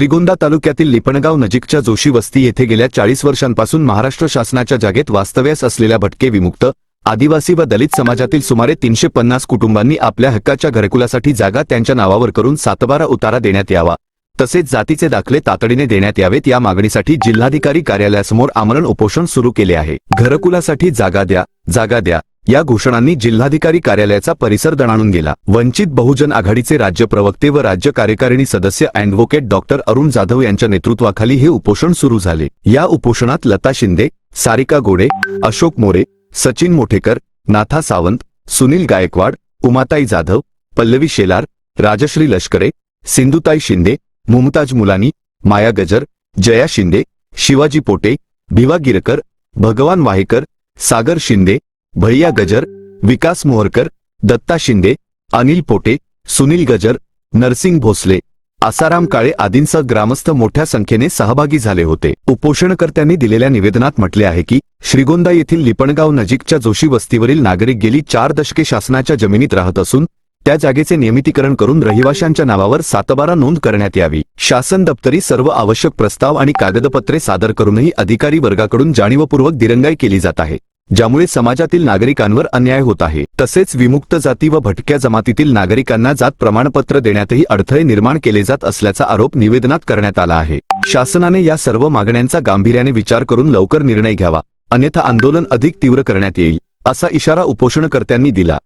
श्रीगोंदा तालुक्यातील लिपणगाव नजीकच्या जोशी वस्ती येथे गेल्या चाळीस वर्षांपासून महाराष्ट्र शासनाच्या जागेत वास्तव्यास असलेल्या भटके विमुक्त आदिवासी व दलित समाजातील सुमारे तीनशे पन्नास कुटुंबांनी आपल्या हक्काच्या घरकुलासाठी जागा त्यांच्या नावावर करून सातबारा उतारा देण्यात यावा तसेच जातीचे दाखले तातडीने देण्यात यावेत या मागणीसाठी जिल्हाधिकारी कार्यालयासमोर आमरण उपोषण सुरू केले आहे. घरकुलासाठी जागा द्या जागा द्या या घोषणांनी जिल्हाधिकारी कार्यालयाचा परिसर दणाणून गेला. वंचित बहुजन आघाडीचे राज्य प्रवक्ते व राज्य कार्यकारिणी सदस्य अॅडव्होकेट डॉक्टर अरुण जाधव यांच्या नेतृत्वाखाली हे उपोषण सुरू झाले. या उपोषणात लता शिंदे सारिका गोडे अशोक मोरे सचिन मोठेकर नाथा सावंत सुनील गायकवाड उमाताई जाधव पल्लवी शेलार राजश्री लष्करे सिंधुताई शिंदे मुमताज मुलानी माया गजर जया शिंदे शिवाजी पोटे भिवा गिरकर भगवान वाहेकर सागर शिंदे भैया गजर विकास मोहरकर दत्ता शिंदे अनिल पोटे सुनील गजर नरसिंग भोसले आसाराम काळे आदींसह ग्रामस्थ मोठ्या संख्येने सहभागी झाले होते. उपोषणकर्त्यांनी दिलेल्या निवेदनात म्हटले आहे की श्रीगोंदा येथील लिपणगाव नजीकच्या जोशी वस्तीवरील नागरिक गेली चार दशके शासनाच्या जमिनीत राहत असून त्या जागेचे नियमितीकरण करून रहिवाशांच्या नावावर सातबारा नोंद करण्यात यावी. शासन दप्तरी सर्व आवश्यक प्रस्ताव आणि कागदपत्रे सादर करूनही अधिकारी वर्गाकडून जाणीवपूर्वक दिरंगाई केली जात आहे. ज्यामुळे समाजातील नागरिकांवर अन्याय होत आहे. तसेच विमुक्त जाती व भटक्या जमातीतील नागरिकांना जात प्रमाणपत्र देण्यातही अडथळे निर्माण केले जात असल्याचा आरोप निवेदनात करण्यात आला आहे. शासनाने या सर्व मागण्यांचा गांभीर्याने विचार करून लवकर निर्णय घ्यावा. अन्यथा आंदोलन अधिक तीव्र करण्यात येईल असा इशारा उपोषणकर्त्यांनी दिला.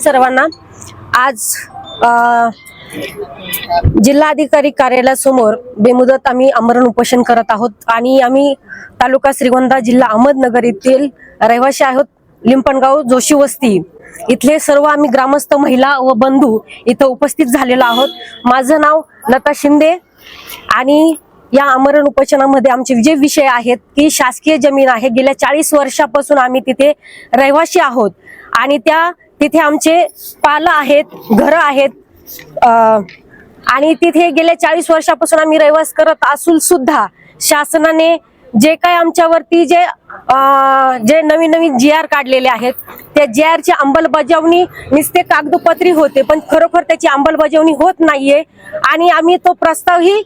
सर्वांना आज जिल्हाधिकारी कार्यालयासमोर बेमुदत आम्ही आमरण उपोषण करत आहोत आणि आम्ही तालुका श्रीगोंदा जिल्हा अहमदनगर येथील रहिवासी आहोत लिंपणगाव जोशी वस्ती. इथले सर्व आम्ही ग्रामस्थ महिला व बंधू इथं उपस्थित झालेलो आहोत. माझं नाव लता शिंदे आणि या आमरण उपोषणामध्ये आमचे जे विषय आहेत की शासकीय जमीन आहे. गेल्या चाळीस वर्षापासून आम्ही तिथे रहिवासी आहोत आणि त्या तिथे आमचे पालं आहेत घरं आहेत आणि तिथे गेल्या चाळीस वर्षापासून आम्ही रहिवास करत असून सुद्धा शासनाने जे काय आमच्यावरती जे अं, जे नवीन नवीन जी आर काढलेले आहेत त्या जे आरची अंमलबजावणी नुसते कागदोपत्री होते पण खरोखर त्याची अंमलबजावणी होत नाहीये. आणि आम्ही तो प्रस्तावही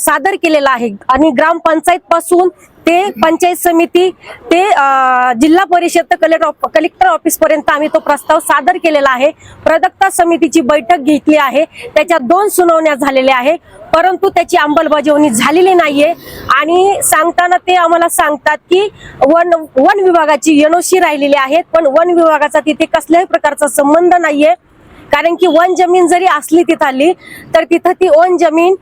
सादर केलेला आहे. आणि ग्रामपंचायत पासून ते पंचायत समिती ते जिल्हा परिषद कलेक्टर कलेक्टर ऑफिस पर्यंत आम्ही तो प्रस्ताव सादर केलेला आहे. प्रदत्ता समितीची बैठक घेतली आहे. त्याच्या दोन सुनावण्या झालेल्या आहे. परंतु त्याची अंमलबजावणी झालेली नाहीये. आणि सांगताना ते आम्हाला सांगतात की वन वन विभागाची एनओसी राहिलेली आहेत पण वन विभागाचा तिथे कसल्याही प्रकारचा संबंध नाहीये. कारण की वन जमीन जरी असली तिथली तर तिथं ती वन जमीन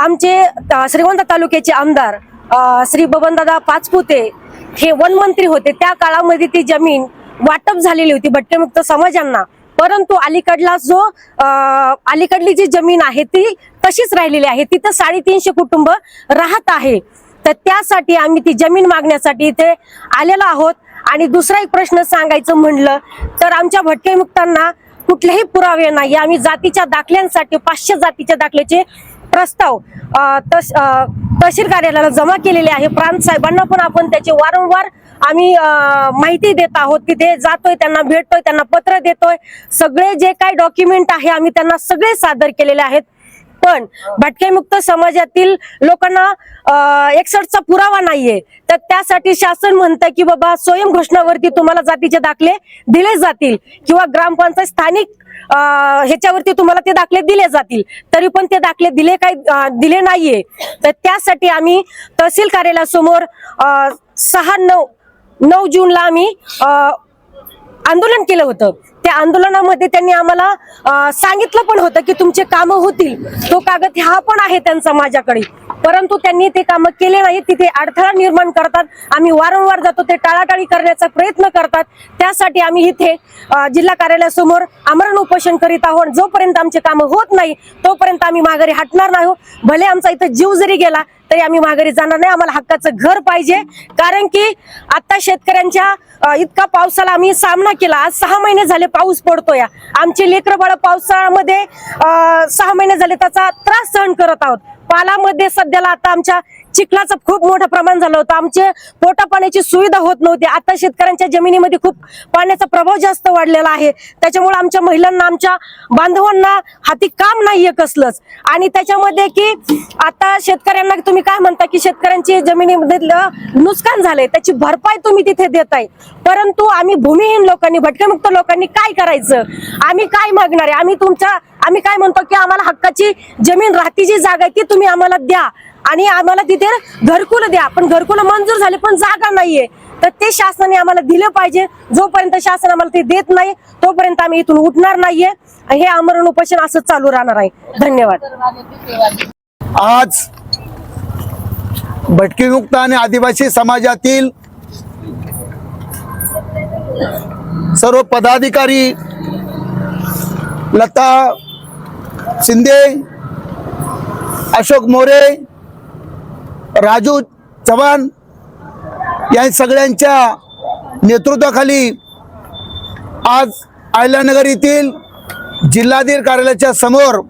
आमचे श्रीगोंदा तालुक्याचे आमदार श्री बबनदादा पाचपुते हे वनमंत्री होते. त्या काळामध्ये ती जमीन वाटप झालेली होती भट्टेमुक्त समाजांना. परंतु अलीकडला जो अलीकडली जी जमीन आहे ती तशीच राहिलेली आहे. तिथं साडेतीनशे कुटुंब राहत आहे. तर त्यासाठी आम्ही ती जमीन मागण्यासाठी इथे आलेलो आहोत. आणि दुसरा एक प्रश्न सांगायचं म्हणलं तर आमच्या भटकेमुक्तांना कुठलेही पुरावे नाही आम्ही जातीच्या दाखल्यांसाठी पाचशे जातीच्या दाखल्याचे प्रस्ताव तस तहसील कार्यालयाला जमा केलेले आहे. प्रांत साहेबांना पण आपण त्याचे वारंवार आम्ही माहिती देत आहोत तिथे जातोय त्यांना भेटतोय त्यांना पत्र देतोय. सगळे जे काही डॉक्युमेंट आहे आम्ही त्यांना सगळे सादर केलेले आहेत. पण भटकेमुक्त समाजातील लोकांना एकसठचा पुरावा नाहीये. तर त्यासाठी शासन म्हणतं की बाबा स्वयं घोषणावरती तुम्हाला जातीचे दाखले दिले जातील किंवा ग्रामपंचायत स्थानिक ह्याच्यावरती तुम्हाला ते दाखले दिले जातील. तरी पण ते दाखले दिले काही दिले नाहीये. तर त्यासाठी आम्ही तहसील कार्यालयासमोर सहा नऊ नऊ जूनला आम्ही आंदोलन केलं होतं. त्या आंदोलनामध्ये त्यांनी आम्हाला सांगितलं पण होतं की तुमचे कामं होतील. तो कागद हा पण आहे त्यांचा माझ्याकडे. परंतु त्यांनी ते कामं केले नाही तिथे अडथळा निर्माण करतात. आम्ही वारंवार जातो ते टाळाटाळी करण्याचा प्रयत्न करतात. त्यासाठी आम्ही इथे जिल्हा कार्यालयासमोर आमरण उपोषण करीत आहोत. जोपर्यंत आमचे कामं होत नाही तोपर्यंत आम्ही माघारी हटणार नाही हो. भले आमचा इथं जीव जरी गेला तरी आम्ही माघारी जाणार नाही. आम्हाला हक्काचं घर पाहिजे. कारण की आता शेतकऱ्यांच्या इतका पावसाला आम्ही सामना केला. आज सहा महिने झाले पाऊस पडतोय. आमचे लेकर बाळ पावसाळ्यामध्ये सहा महिने झाले त्याचा त्रास सहन करत आहोत. पालामध्ये सध्याला आता आमच्या चिखलाचं खूप मोठं प्रमाण झालं होतं. आमचे पोटा पाण्याची सुविधा होत नव्हती. आता शेतकऱ्यांच्या जमिनीमध्ये खूप पाण्याचा प्रभाव जास्त वाढलेला आहे. त्याच्यामुळे आमच्या महिलांना आमच्या बांधवांना हाती काम नाहीये कसलंच. आणि त्याच्यामध्ये की आता शेतकऱ्यांना तुम्ही काय म्हणता की शेतकऱ्यांची जमिनीमधलं नुकसान झालंय त्याची भरपाई तुम्ही तिथे देताय. परंतु आम्ही भूमिहीन लोकांनी भटकेमुक्त लोकांनी काय करायचं? आम्ही काय मागणार आहे? आम्ही तुमच्या आम्ही काय म्हणतो की आम्हाला हक्काची जमीन राहतीची जागा आहे ती तुम्ही आम्हाला द्या. आणि आम्हाला तिथे घरकुल द्या. पण घरकुल मंजूर झाले पण जागा नाहीये. तर ते शासनाने आम्हाला दिलं पाहिजे. जोपर्यंत शासन आम्हाला ते देत नाही तोपर्यंत आम्ही इथून उठणार नाहीये. आणि हे आमरण उपोषण असं चालू राहणार आहे. धन्यवाद. आज भटकीमुक्त आणि आदिवासी समाजातील सर्व पदाधिकारी लता शिंदे अशोक मोरे राजू चव्हाण या सगळ्यांच्या नेतृत्वाखाली आज आयलानगर येथील जिल्हाधिकारी कार्यालयाच्या समोर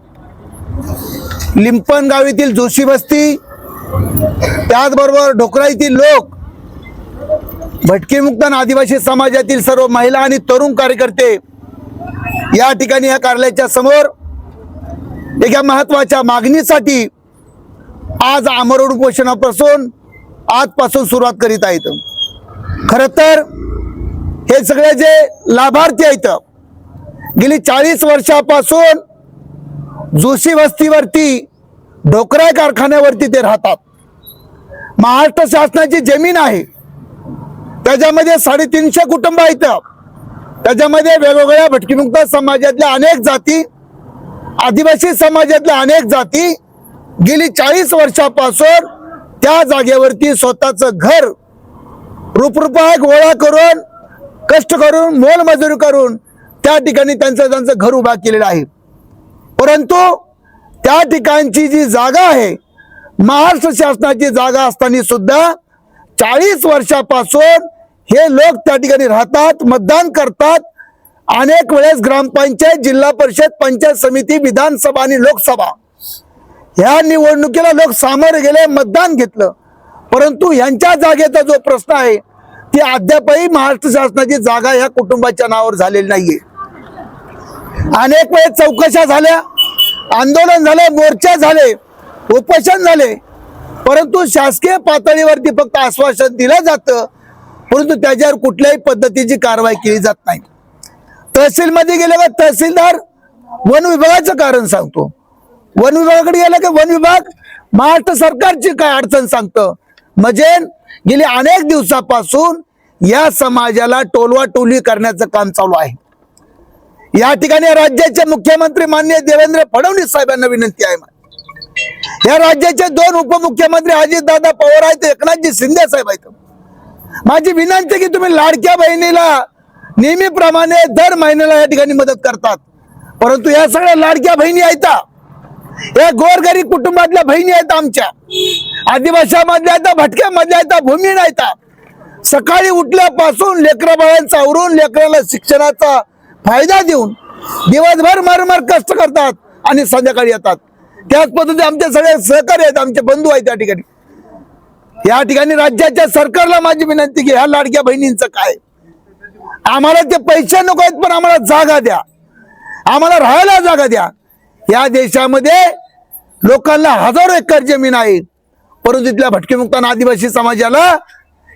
लिंपण गाव येथील जोशी वस्ती त्याचबरोबर ढोकरा येथील लोक भटकीमुक्त आदिवासी समाजातील सर्व महिला आणि तरुण कार्यकर्ते या ठिकाणी या कार्यालयाच्या समोर एका महत्त्वाच्या मागणीसाठी आज आमरण उपोषणापासून आजपासून सुरुवात करीत आहेत. खर तर हे सगळे जे लाभार्थी आहेत गेली चाळीस वर्षापासून जोशी वस्तीवरती ढोकराय कारखान्यावरती ते राहतात. महाराष्ट्र शासनाची जमीन आहे. त्याच्यामध्ये साडेतीनशे कुटुंब आहेत. त्याच्यामध्ये वेगवेगळ्या भटकीमुक्त समाजातल्या अनेक जाती आदिवासी समाजातल्या अनेक जाती गेली चाळीस वर्षापासून त्या जागेवरती स्वतःचं घर रुपरुपा गोळा करून कष्ट करून मोलमजुरी करून त्या ठिकाणी त्यांचं त्यांचं घर उभा केलेलं आहे. परंतु त्या ठिकाणची जी जागा आहे महाराष्ट्र शासनाची जागा असताना सुद्धा चाळीस वर्षापासून हे लोक त्या ठिकाणी राहतात मतदान करतात. अनेक वेळेस ग्रामपंचायत जिल्हा परिषद पंचायत समिती विधानसभा आणि लोकसभा ह्या निवडणुकीला लोक सामोरे गेले मतदान घेतलं. परंतु यांच्या जागेचा जो प्रश्न आहे ती अद्यापही महाराष्ट्र शासनाची जागा ह्या कुटुंबाच्या नावावर झालेली नाहीये. अनेक वेळेस चौकशा झाल्या आंदोलन झाले मोर्चा झाले उपोषण झाले. परंतु शासकीय पातळीवरती फक्त आश्वासन दिलं जातं परंतु त्याच्यावर कुठल्याही पद्धतीची कारवाई केली जात नाही. तहसीलमध्ये गेल्यावर तहसीलदार वन विभागाचं कारण सांगतो. वन विभागाकडे गेलं की वन विभाग महाराष्ट्र सरकारची काय अडचण सांगतं? म्हणजे गेली अनेक दिवसापासून या समाजाला टोलवा टोली करण्याचं काम चालू आहे. या ठिकाणी राज्याचे मुख्यमंत्री माननीय देवेंद्र फडणवीस साहेबांना विनंती आहे या राज्याचे दोन उपमुख्यमंत्री अजितदादा पवार आहेत एकनाथजी शिंदे साहेब आहेत. माझी विनंती की तुम्ही लाडक्या बहिणीला नेहमीप्रमाणे दर महिन्याला या ठिकाणी मदत करतात. परंतु या सगळ्या लाडक्या बहिणी आहेत या गोरगरीब कुटुंबातल्या बहिणी आहेत आमच्या. आदिवासामधल्या आहेत भटक्यामधल्या आहेत भूमी आहेत. सकाळी उठल्यापासून लेकरा बाळांचा आवरून लेकराला शिक्षणाचा फायदा देऊन दिवसभर मरमर कष्ट करतात आणि संध्याकाळी येतात. त्याच पद्धतीने आमचे सगळे सहकारी आहेत आमचे बंधू आहेत त्या ठिकाणी. या ठिकाणी राज्याच्या सरकारला माझी विनंती की ह्या लाडक्या बहिणींचं काय? आम्हाला ते पैसे नको आहेत पण आम्हाला जागा द्या. आम्हाला राहायला जागा द्या. या देशामध्ये लोकांना हजारो एकर जमीन आहे. परंतु तिथल्या भटकेमुक्त आदिवासी समाजाला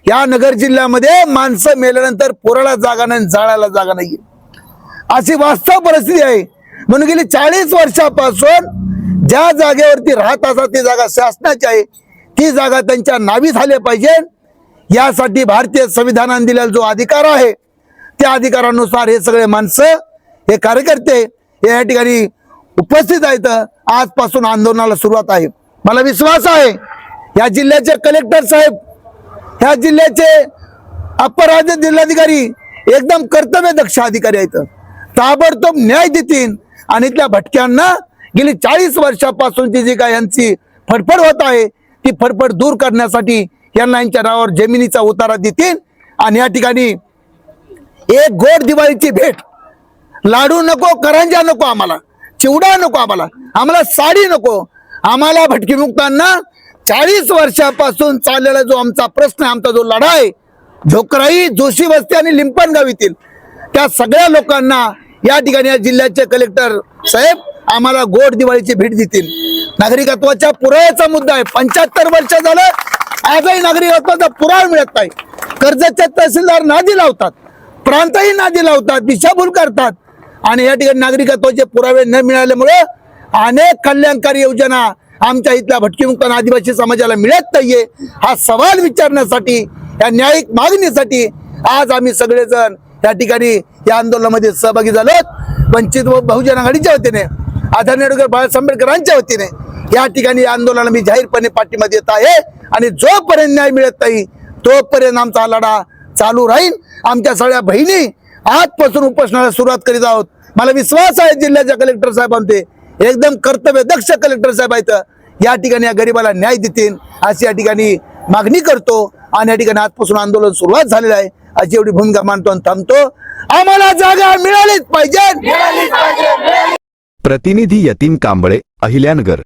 या नगर जिल्ह्यामध्ये माणसं मेल्यानंतर पोराला जागा नाही जाळायला जागा नाही अशी वास्तव परिस्थिती आहे. म्हणून गेली चाळीस वर्षापासून ज्या जागेवरती राहत असा ती जागा शासनाची आहे. ती जागा त्यांच्या नावी झाली पाहिजे. यासाठी भारतीय संविधानाने दिलेला जो अधिकार आहे त्या अधिकारानुसार हे सगळे माणसं हे कार्यकर्ते या ठिकाणी उपस्थित आहेत आजपासून आंदोलनाला सुरुवात आहे. मला विश्वास आहे या जिल्ह्याचे कलेक्टर साहेब ह्या जिल्ह्याचे अप्पर राज्य जिल्हाधिकारी एकदम कर्तव्य दक्ष अधिकारी आहेत. ताबडतोब न्याय देतील आणि इथल्या भटक्यांना गेली चाळीस वर्षापासूनची जी काय यांची फडफड होत आहे ती फडफड दूर करण्यासाठी यांना यांच्या नावावर जमिनीचा उतारा देतील आणि या ठिकाणी एक गोड दिवाळीची भेट. लाडू नको करंजा नको आम्हाला. चिवडा नको आम्हाला. आम्हाला साडी नको. आम्हाला भटकीमुक्तांना चाळीस वर्षापासून चाललेला जो आमचा प्रश्न आमचा जो लढा आहे झोकराई जोशी वस्ती आणि लिंपणगाव येथील त्या सगळ्या लोकांना या ठिकाणी या जिल्ह्याचे कलेक्टर साहेब आम्हाला गोड दिवाळीची भेट देतील. नागरिकत्वाच्या पुराव्याचा मुद्दा आहे. पंच्याहत्तर वर्ष झालं आजही नागरिकत्वाचा पुरावा मिळत नाही. कर्जतचे तहसीलदार नादी लावतात. प्रांतही नादी लावतात. दिशाभूल करतात. आणि या ठिकाणी नागरिकत्वाचे पुरावे न मिळाल्यामुळे अनेक कल्याणकारी योजना आमच्या इथल्या भटकीमुक्त आदिवासी समाजाला मिळत नाहीये हा सवाल विचारण्यासाठी या न्यायिक मागणीसाठी आज आम्ही सगळेजण या ठिकाणी या आंदोलनामध्ये सहभागी झालो वंचित व बहुजन आघाडीच्या वतीने आदरणीय डॉक्टर बाळासाहेब आंबेडकरांच्या वतीने या ठिकाणी या आंदोलनाला मी जाहीरपणे पाठिंबा देत आहे आणि जोपर्यंत न्याय मिळत नाही तोपर्यंत आमचा लढा चालू राहील. आमच्या सगळ्या बहिणी आजपासून उपोषणाला सुरुवात करीत आहोत. मला विश्वास आहे जिल्ह्याच्या कलेक्टर साहेबांचे एकदम कर्तव्य दक्ष कलेक्टर साहेब आहेत. या ठिकाणी या गरिबाला न्याय देतील. अशी या ठिकाणी मागणी करतो आणि या ठिकाणी आजपासून आंदोलन सुरुवात झालेलं आहे. अशी एवढी भूमिका मांडतो आणि थांबतो. आम्हाला जागा मिळालीच पाहिजे. प्रतिनिधी यतीन कांबळे अहिल्यानगर.